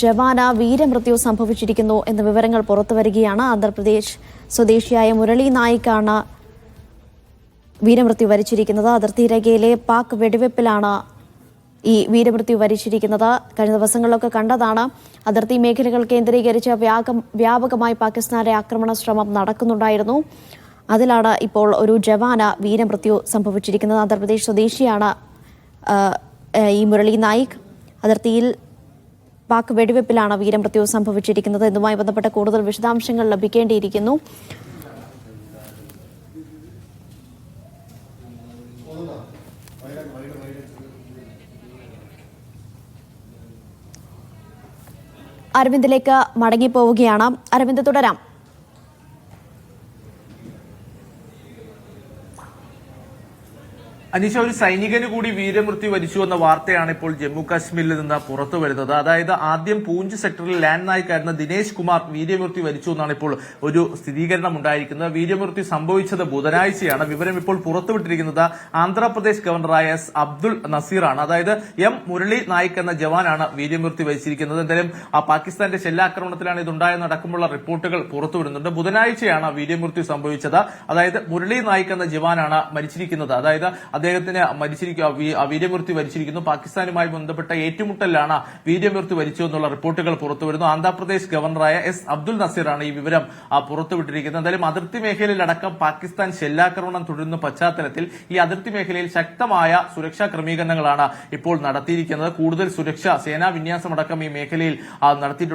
ജവാന് വീരമൃത്യു സംഭവിച്ചിരിക്കുന്നു എന്ന വിവരങ്ങൾ പുറത്തുവരികയാണ് ആന്ധ്രാപ്രദേശ് സ്വദേശിയായ മുരളി നായിക്കാണ് വീരമൃത്യു വരിച്ചിരിക്കുന്നത്. അതിർത്തി രേഖയിലെ പാക് വെടിവെപ്പിലാണ് ഈ വീരമൃത്യു വരിച്ചിരിക്കുന്നത്. കഴിഞ്ഞ ദിവസങ്ങളിലൊക്കെ കണ്ടതാണ് അതിർത്തി മേഖലകൾ കേന്ദ്രീകരിച്ച് വ്യാപകം വ്യാപകമായി പാകിസ്ഥാന്റെ ആക്രമണ ശ്രമം നടക്കുന്നുണ്ടായിരുന്നു. അതിലാണ് ഇപ്പോൾ ഒരു ജവാന വീരമൃത്യു സംഭവിച്ചിരിക്കുന്നത്. ആന്ധ്രാപ്രദേശ് സ്വദേശിയാണ് ഈ മുരളി നായിക്. അതിർത്തിയിൽ പാക് വെടിവെപ്പിലാണ് വീരമൃത്യു സംഭവിച്ചിരിക്കുന്നത്. ഇതുമായി ബന്ധപ്പെട്ട കൂടുതൽ വിശദാംശങ്ങൾ ലഭിക്കേണ്ടിയിരിക്കുന്നു. അരവിന്ദിലേക്ക് മടങ്ങിപ്പോവുകയാണ്. അരവിന്ദ് തുടരാം. അനീഷ ഒരു സൈനികന് കൂടി വീരമൃത്യു വരിച്ചു എന്ന വാർത്തയാണ് ഇപ്പോൾ ജമ്മു കാശ്മീരിൽ നിന്ന് പുറത്തു വരുന്നത്. അതായത് ആദ്യം പൂഞ്ച് സെക്ടറിൽ ലാൻഡ് നായിക്കായിരുന്ന ദിനേശ് കുമാർ വീരമൃത്യു വരിച്ചു എന്നാണ് ഇപ്പോൾ ഒരു സ്ഥിരീകരണം ഉണ്ടായിരിക്കുന്നത്. വീരമൃത്യു സംഭവിച്ചത് ബുധനാഴ്ചയാണ്. വിവരം ഇപ്പോൾ പുറത്തുവിട്ടിരിക്കുന്നത് ആന്ധ്രാപ്രദേശ് ഗവർണറായ എസ് അബ്ദുൾ നസീറാണ്. അതായത് എം മുരളി നായിക് എന്ന ജവാനാണ് വീരമൃത്യു വരിച്ചിരിക്കുന്നത്. എന്തായാലും ആ പാകിസ്ഥാന്റെ ഷെല്ലാക്രമണത്തിലാണ് ഇതുണ്ടായെന്നടക്കമുള്ള റിപ്പോർട്ടുകൾ പുറത്തു വരുന്നുണ്ട് ബുധനാഴ്ചയാണ് വീരമൃത്യു സംഭവിച്ചത്. അതായത് മുരളി നായിക് എന്ന ജവാനാണ് മരിച്ചിരിക്കുന്നത്. അതായത് അദ്ദേഹത്തിന് മരിച്ചിരിക്കുക വീര്യമൃത്യു വരിച്ചിരിക്കുന്നു. പാകിസ്ഥാനുമായി ബന്ധപ്പെട്ട ഏറ്റുമുട്ടലിലാണ് വീര്യമൃത്യു വരിച്ചു എന്നുള്ള റിപ്പോർട്ടുകൾ പുറത്തുവരുന്നു. ആന്ധ്രാപ്രദേശ് ഗവർണറായ എസ്. അബ്ദുൽ നസീറാണ് ഈ വിവരം പുറത്തുവിട്ടിരിക്കുന്നത്. എന്തായാലും അതിർത്തി മേഖലയിലടക്കം പാകിസ്ഥാൻ ഷെല്ലാക്രമണം തുടരുന്ന പശ്ചാത്തലത്തിൽ ഈ അതിർത്തി മേഖലയിൽ ശക്തമായ സുരക്ഷാ ക്രമീകരണങ്ങളാണ് ഇപ്പോൾ നടത്തിയിരിക്കുന്നത്. കൂടുതൽ സുരക്ഷ സേനാ വിന്യാസമടക്കം ഈ മേഖലയിൽ നടത്തിയിട്ടുണ്ട്.